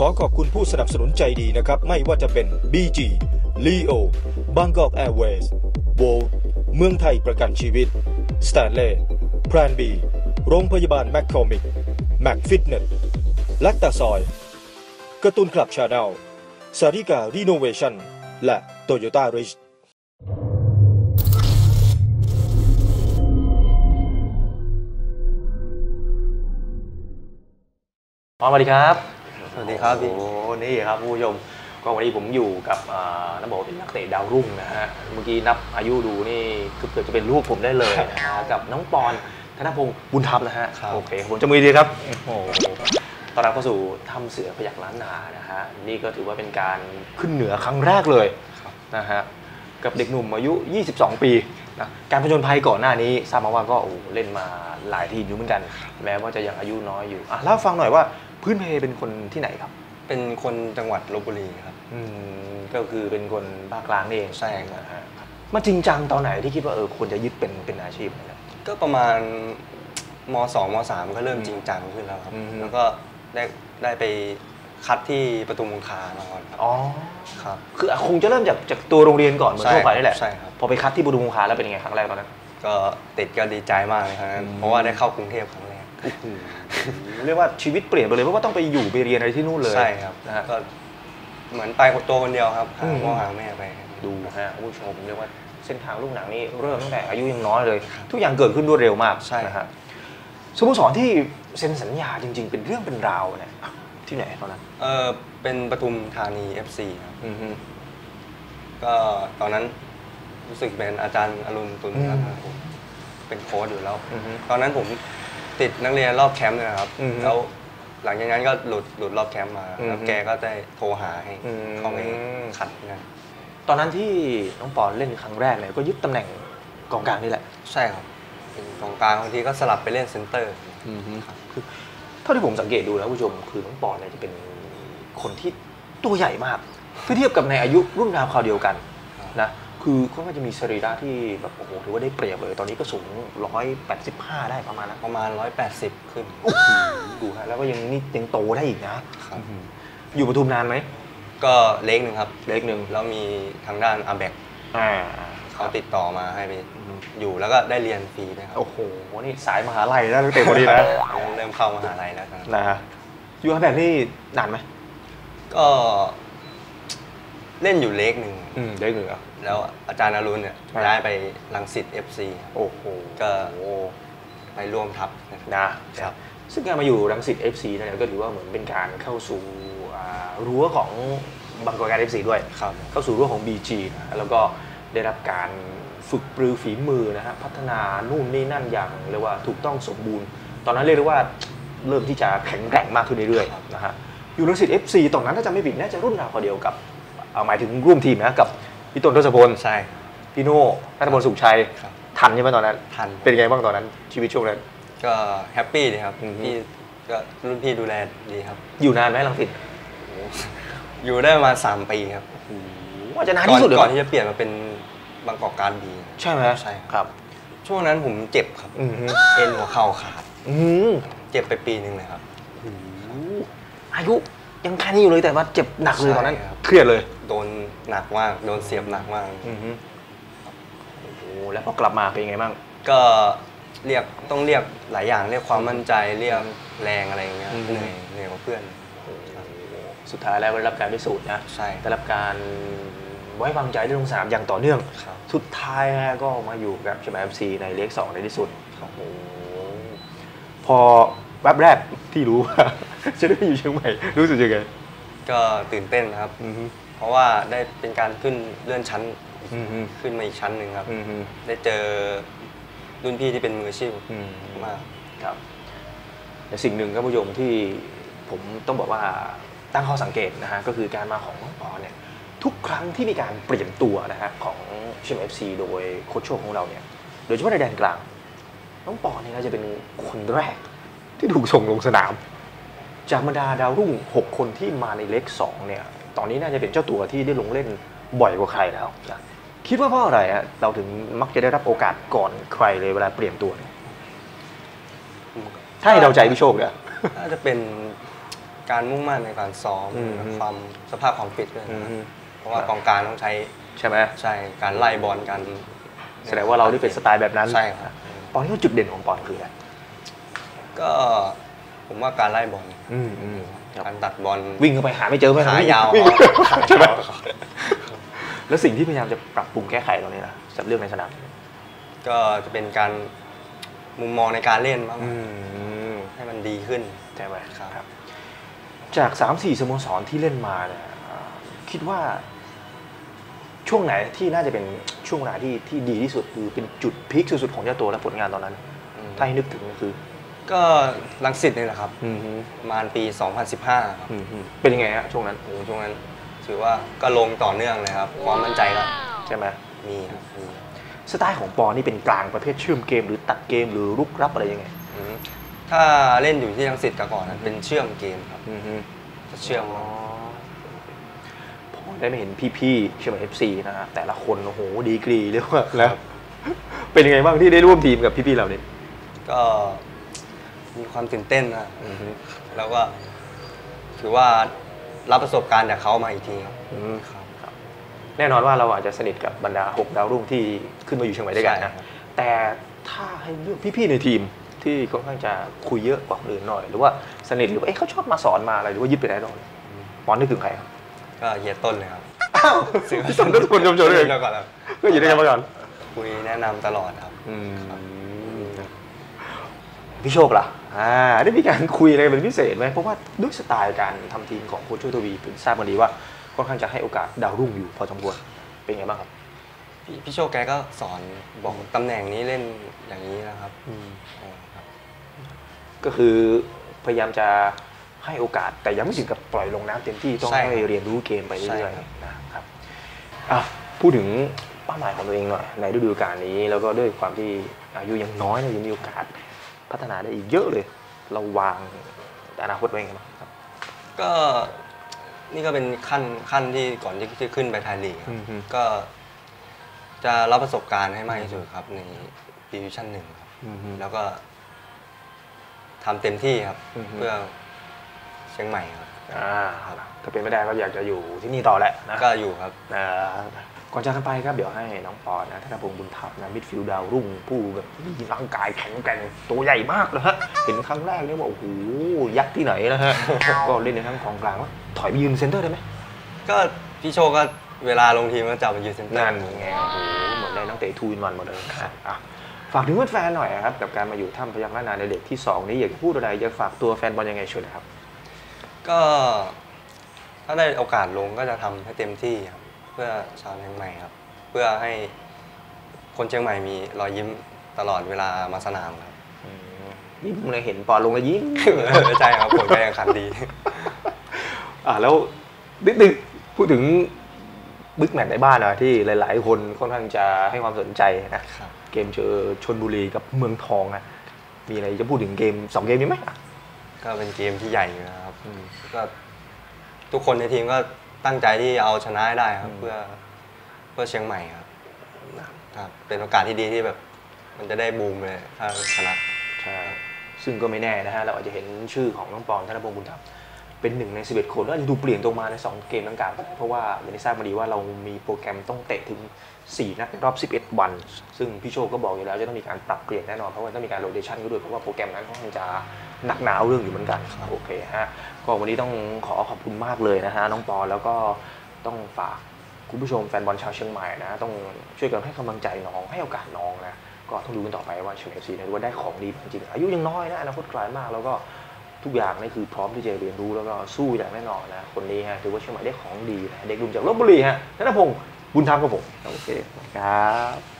ขอขอบคุณผู้สนับสนุนใจดีนะครับ ไม่ว่าจะเป็น BG Leo Bangkok Airways w o เมืองไทยประกันชีวิต Stanley Plan B โรงพยาบาล McCormick Mac Fitness ลักตาซอยการ์ตูนคลับชาแนลสาริกา Renovation และ Toyota Rich อ๋อสวัสดีครับ สวัสดีครับพี่ โอ้โหนี่ครับผู้ชมก็วันนี้ผมอยู่กับอ่านักบอกว่าเป็นนักเตะดาวรุ่งนะฮะเมื่อกี้นับอายุดูนี่คือเกือบจะเป็นลูกผมได้เลยนะฮะกับน้องปอนธนพงศ์บุญทัพนะฮะครับโอเคผมจะมือดีครับโอ้โหตอนรับเข้าสู่ถ้ำเสือพยักล้านนานะฮะนี่ก็ถือว่าเป็นการขึ้นเหนือครั้งแรกเลยนะฮะกับเด็กหนุ่มอายุ 22 ปีนะการผจญภัยก่อนหน้านี้ทราบมาว่าก็โอ้โหเล่นมาหลายทีมอยู่เหมือนกัน แม้ว่าจะยังอายุน้อยอยู่อะเล่าให้ฟังหน่อยว่า พื้นเพเป็นคนที่ไหนครับ เป็นคนจังหวัดลบบุรีครับ อืมก็คือเป็นคนภาคกลางนี่เองใช่ครับนะฮะมาจริงจังตอนไหนที่คิดว่าเออควรจะยึดเป็นเป็นอาชีพนะครับ ก็ประมาณมสองมสามก็เริ่มจริงจังขึ้นแล้วครับ อืม แล้วก็ได้ได้ไปคัดที่ประตูมงคามาก่อนครับอ๋อ ครับ คือคงจะเริ่มจากจากตัวโรงเรียนก่อนเหมือนใช่ทั่วไปนี่แหละใช่ครับ พอไปคัดที่บุรีมงคลาแล้วเป็นยังไงครั้งแรกตอนนั้น ก็ติดก็ดีใจมากเลยครับอืมเพราะว่าได้เข้ากรุงเทพครั้งแรก เรียกว่าชีวิตเปลี่ยนไปเลยเพราะว่าต้องไปอยู่ไปเรียนอะไรที่นู่นเลยใช่ครับนะฮะก็เหมือนไปคนตัวคนเดียวครับอืหามพ่อหาแม่ไปดูนะฮะคุณผู้ชมเรียกว่าเส้นทางลูกหนังนี่เริ่มตั้งแต่อายุยังน้อยเลย ทุกอย่างเกิดขึ้นรวดเร็วมากใช่นะฮะสโมสรที่เซ็นสัญญาจริง ๆ เป็นเรื่องเป็นราวเนี่ยที่ไหนตอนนั้นเออเป็นปทุมธานี FC ครับอืมฮึก็ตอนนั้นรู้สึกเป็นอาจารย์อรุณตุลอืมรัตนผมเป็นโค้ชอยู่แล้วอือฮึตอนนั้นผม ติดนักเรียนรอบแคมป์เนยนะครับอือฮึ แล้วหลังจากนั้นก็หลุดหลุดรอบแคมป์มาอือฮึแล้วแกก็ได้โทรหาให้อืม เข้าไปขัดงานตอนนั้นที่น้องปอนเล่นครั้งแรกเนี่ยก็ยึดตำแหน่งกองกลางนี่แหละ ใช่ครับเป็นกองกลางบางทีก็สลับไปเล่นเซนเตอร์คือเท่าที่ผมสังเกตดูนะผู้ชมคือน้องปอนเนี่ยจะเป็นคนที่ตัวใหญ่มาก ถ้าเทียบกับในอายุรุ่นราวคราวเดียวกันครับนะ คือเขาก็จะมีสรีระที่แบบโอ้โหถือว่าได้เปรียบเลย ตอนนี้ก็สูง 185 ได้ประมาณนั้นประมาณ 180 ขึ้นดูฮะแล้วก็ยังนี่ยังโตได้อีกนะ ครับ อยู่ปทุมนานไหม ก็เล็กหนึ่งครับ เล็กหนึ่งแล้วมีทางด้านอาแบกอ่าเขาติดต่อมาให้ไปอยู่แล้วก็ได้เรียนฟรีด้วยครับโอ้โหนี่สายมหาลัยแล้วตั้งแต่คนนี้นะเริ่มเข้ามหาลัยแล้วครับนะฮะอยู่อาแบบนี่นานไหมก็เล่นอยู่เล็กหนึ่ง อืมได้เหนือแล้วอาจารย์อรุณเนี่ยครับย้ายไปลังสิต FC ครับโอ้โหก็ไปร่วมทัพนะครับนะครับซึ่งการมาอยู่รังสิต FC เนี่ยก็ถือว่าเหมือนเป็นการเข้าสู่อ่ารั้วของบางกอกการ FC ด้วยครับเข้าสู่รั้วของ BG นะแล้วก็ได้รับการฝึกปรือฝีมือนะฮะพัฒนานู่นนี่นั่นอย่างเรียกว่าถูกต้องสมบูรณ์ ตอนนั้นเรียกได้ว่าเริ่มที่จะแข็งแกร่งมากขึ้นเรื่อยครับๆนะฮะอยู่รังสิต FC ตอนนั้นถ้าจำไม่ผิดน่าจะรุ่นราวคราวเดียวกับเอา หมายถึงร่วมทีมนะกับพี่ต้นทศพลใช่พี่โน่นัทพลสุขชัยครับ ทันใช่ไหมตอนนั้นทัน เป็นไงบ้างตอนนั้น ชีวิตช่วงนั้น ก็แฮปปี้ดีครับอือฮึพี่ก็รุ่นพี่ดูแลดีครับ อยู่นานไหมรังสิตอยู่ได้ประมาณ3ปีครับว่าจะนานก่อนที่สุดเลยก่อนมั้ยที่จะเปลี่ยนมาเป็นบางกอกการบีใช่ไหมใช่ครับ ช่วงนั้นผมเจ็บครับอือฮึเอ็นหัวเข่าขาดอืมเจ็บไปปีหนึ่งเลยครับอายุยังแค่นี้อยู่เลยแต่ว่าเจ็บหนักเลยตอนนั้นใช่ครับเครียดเลย โดนหนักมาก โดนเสียบหนักมาก อือฮึโอ้โหแล้วพอกลับมาเป็นยังไงบ้าง ก็เรียกต้องเรียกหลายอย่างเรียกความมั่นใจเรียกแรงอะไรอย่างเงี้ยอืม เหนื่อยเหนื่อยกว่าเพื่อนสุดท้ายแล้วได้รับการพิสูจน์นะใช่ได้รับการไว้วางใจได้ลงสนามอย่างต่อเนื่อง ครับสุดท้ายนะก็มาอยู่กับเชมเอฟซีในเลขสองในที่สุดครับโอ้โหพอแวบแรกที่รู้ว่า จะได้ไปอยู่เชียงใหม่รู้สึกยังไงก็ตื่นเต้นนะครับ อือฮึ เพราะว่าได้เป็นการขึ้นเลื่อนชั้นอือฮึขึ้นมาอีกชั้นหนึ่งครับอือฮึได้เจอรุ่นพี่ที่เป็นมืออาชีพอืมมากครับแต่สิ่งหนึ่งครับผู้ชมที่ผมต้องบอกว่าตั้งข้อสังเกตนะฮะก็คือการมาของน้องปอเนี่ยทุกครั้งที่มีการเปลี่ยนตัวนะฮะของเชมเอฟซีโดยโค้ชโชคของเราเนี่ยโดยเฉพาะในแดนกลางน้องปอเนี่ยน่าจะเป็นคนแรกที่ถูกส่งลงสนาม จากบรรดาดาวรุ่ง 6 คนที่มาในเล็ก2เนี่ย ตอนนี้น่าจะเป็นเจ้าตัวที่ได้ลงเล่นบ่อยกว่าใครแล้วนะคิดว่าเพราะอะไรฮะเราถึงมักจะได้รับโอกาสก่อนใครเลยเวลาเปลี่ยนตัวเนี่ยถ้าให้เดาใจพี่โชคเนี่ยน่าจะเป็นการมุ่งมั่นในการซ้อมอืม ความสภาพความฟิตด้วยอืนะครับมเพราะว่ากองกลารต้องใช้ใช่ไหมใช่การไล่บอลกันแสดงว่าเราที่เป็นสไตล์แบบนั้นใช่ครับ ปอนนี่ว่าจุดเด่นของปอนคืออะไรก็ผมว่าการไล่บอลอืมอืม การตัดบอลวิ่งเข้าไปหาไม่เจอไหมขายาววิ่งขาใช่ไหมยาวแล้วสิ่งที่พยายามจะปรับปรุงแก้ไขตรงนี้นะสำหรับเรื่องในสนามก็จะเป็นการมุมมองในการเล่นบ้างอืมให้มันดีขึ้นใช่ไหมครับ จาก3ามสี่สโมสรที่เล่นมาเนี่ยอ่าคิดว่า ช่วงไหนที่น่าจะเป็นช่วงเวลาที่ที่ดีที่สุดคือเป็นจุดพีคสุดๆของเจ้าตัวและผลงานตอนนั้นอืมถ้าให้นึกถึงก็คือ ก็ลังสิตนี่แหละครับอืมฮึประมาณปี 2015ครับอืมฮึเป็นยังไงฮะช่วงนั้นโอ้โหช่วงนั้น ถือว่าก็ลงต่อเนื่องเลยครับ ความมั่นใจก็ใช่ไหมมีครับมีสไตล์ของปอนี่เป็นกลางประเภทเชื่อมเกมหรือตัดเกมหรือรุกรับอะไรยังไงอืมถ้าเล่นอยู่ที่ลังสิตแต่ก่อนนั้นเป็นเชื่อมเกมครับอืมฮึจะเชื่อมอ๋อพอได้มาเห็นพี่ๆเชื่อมเอฟซีนะฮะแต่ละคนโอ้โหดีกรีเรียกว่าแล้วเป็นยังไงบ้างที่ได้ร่วมทีมกับพี่ๆเหล่านี้ก็ มีความตื่นเต้นนะแล้วก็ถือว่ารับประสบการณ์จากเขามาอีกทีครับอืมครับ แน่นอนว่าเราอาจจะสนิทกับบรรดา6ดาวรุ่งที่ขึ้นมาอยู่เชียงใหม่ด้วยกันใช่ครันะบแต่ถ้าให้เลือกพี่ๆในทีมที่ค่อนข้างจะคุยเยอะกว่าคนอื่นหน่อย หรือว่าสนิทหรือว่าเอ๊ะเขาชอบมาสอนมาอะไรหรือว่ายึดไปได้หน่อยปอนนึกถึงใครครับก็เฮียต้นเลยครับอ้าวพี่ต้นก็ทุกคนชมเชยเลยแล้วก่อนครับก็อยู่ด้วยกันมาก่อนคุยแนะนำตลอดครับ พี่โชคล่ะอ่าได้มีการคุยอะไรเป็นพิเศษไหมเพราะว่าด้วยสไตล์การทำทีมของโค้ชโชคทวีผมทราบมาดีว่าค่อนข้างจะให้โอกาสดาวรุ่งอยู่พอสมควรเป็นไงบ้างครับพี่พี่โชคแกก็สอนบอกตำแหน่งนี้เล่นอย่างนี้นะครับใช่ครับก็คือพยายามจะให้โอกาสแต่ยังไม่ถึงกับปล่อยลงน้ำเต็มที่ต้องใช่ให้ครับเรียนรู้เกมไปใช่เรื่อยครับๆนะครับอะพูดถึงเป้าหมายของตัวเองหน่อยในฤดูกาลนี้ แล้วก็ด้วยความที่อายุยังน้อยนะยังมีโอกาส พัฒนาได้อีกเยอะเลย เราวางอนาคตไว้ยังไงบ้างครับ ก็นี่ก็เป็นขั้นขั้นที่ก่อนที่จะขึ้นไปไทยลีกครับอืมฮึก็ จะรับประสบการณ์ให้มากที่สุดครับ ในดิวิชั่นหนึ่งครับแล้วก็ทำเต็มที่ครับอือฮึเพื่อเชียงใหม่ครับอ่าถ้าเป็นไม่ได้ก็อยากจะอยู่ที่นี่ต่อแหละนะก็อยู่ครับอ่า ก่อนจากกันไปครับเดี๋ยวให้น้องปอนนะธนพงศ์บุญทัพนะมิดฟิลด์ดาวรุ่งผู้แบบมีร่างกายแข็งแกร่งตัวใหญ่มากนะฮะเห็นครั้งแรกเนี่ยว่าโอ้โหยักษ์ที่ไหนนะฮะก็เล่นในทั้งกองกลางว่าถอยไปยืนเซนเตอร์ได้ไหมก็พี่โชคก็เวลาลงทีมก็จับมายืนเซนเตอร์นั่นไงโอ้โหเหมือนได้นักเตะทูอินวันหมดเลยอะฝากถึงแฟนๆหน่อยครับกับการมาอยู่ถ้ำพยัคฆ์นาในเด็กที่สองนี้อยากจะพูดอะไรอยากฝากตัวแฟนบอลยังไงเชิญเลยครับ ก็ถ้าได้โอกาสลงก็จะทำให้เต็มที่ครับ เพื่อชาวเชียงใหม่ครับ เพื่อให้คนเชียงใหม่มีรอยยิ้มตลอดเวลามาสนามครับนี่ผมเลยเห็นปอนลงแล้วยิ้มใช่ครับผลการแข่งขันดี อ่าแล้วนิดนึงพูดถึงบิ๊กแมตช์ในบ้านหน่อยที่หลาย ๆ คนค่อนข้างจะให้ความสนใจนะครับเกมเจอชนบุรีกับเมืองทองนะมีอะไรจะพูดถึงเกมสองเกมนี้ไหมอะก็เป็นเกมที่ใหญ่อยู่นะครับก็ทุกคนในทีมก็ ตั้งใจที่เอาชนะให้ได้ครับ เพื่อเพื่อเชียงใหม่ครับครับเป็นโอกาสที่ดีที่แบบ มันจะได้บูมเลยถ้าชนะใช่ซึ่งก็ไม่แน่นะฮะเราอาจจะเห็นชื่อของน้องปอนธนพงศ์บุญธรรม เป็นหนึ่งใน 11 คนแล้วอาจจะดูเปลี่ยนตรงมาใน 2 เกมดังกล่าวก็ได้เพราะว่าอย่างที่ทราบมาดีว่าเรามีโปรแกรมต้องเตะถึง 4 นัดในรอบ 11 วัน ซึ่งพี่โชคก็บอกอยู่แล้วจะต้องมีการปรับเปลี่ยนแน่นอน เพราะว่าต้องมีการโรเดชันก็ด้วยเพราะว่าโปรแกรมนั้นค่อนข้างจะหนักหนาเอาเรื่องอยู่เหมือนกันโอเคฮะก็วันนี้ต้องขอขอบคุณมากเลยนะฮะน้องปอนแล้วก็ต้องฝากคุณผู้ชมแฟนบอลชาวเชียงใหม่นะต้องช่วยกันให้กำลังใจน้องให้โอกาสน้องนะก็ต้องดูกันต่อไปว่าเชียงใหม่ซีเนี่ยว่าได้ของดีจริงๆอายุยังน้อยนะอนาคตไกลมากแล้วก็ ทุกอย่างนี่คือพร้อมที่จะเรียนรู้แล้วก็สู้อย่างแน่นอนนะคนนี้ฮะถือว่าเชียงใหม่ได้ของดีนะเด็กดุมจากลบบุรีฮะธนพงศ์บุญธรรมครับผมโอเคครับ